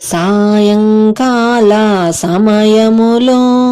సాయంకాల సమయములో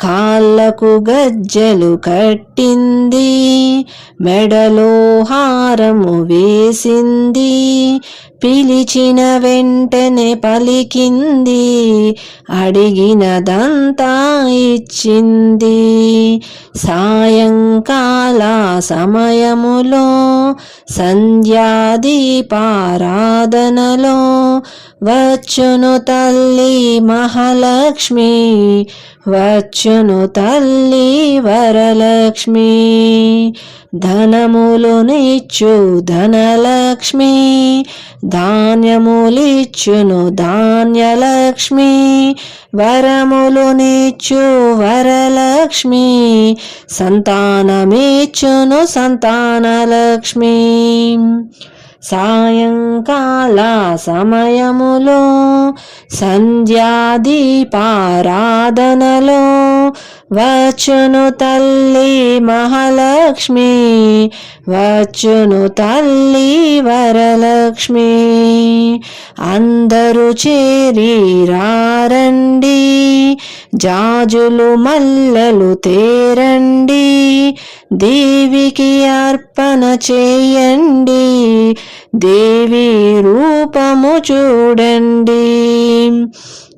కాళ్ళకు గజ్జలు కట్టింది మెడలో హారము వేసింది పిలిచిన వెంటనే పలికింది అడిగినదంతా ఇచ్చింది. సాయంకాల సమయములో సంధ్యాదీపారాధనలో వచ్చును తల్లి మహాలక్ష్మి వచ్చును తల్లి వరలక్ష్మి. ధనములు నిచ్చు ధనలక్ష్మి ధాన్యములిచ్చును ధాన్యలక్ష్మి వరములు నీచు వరలక్ష్మి సంతానమిచ్చును సంతానలక్ష్మి. సాయంకాల సమయములో సంధ్యాదీపారాధనలో వచ్చును తల్లి మహాలక్ష్మి వచ్చును తల్లి వరలక్ష్మి. అందరూ చేరి రారండి జాజులు మల్లెలు తేరండి దేవికి అర్పణ చేయండి దేవి రూపము చూడండి.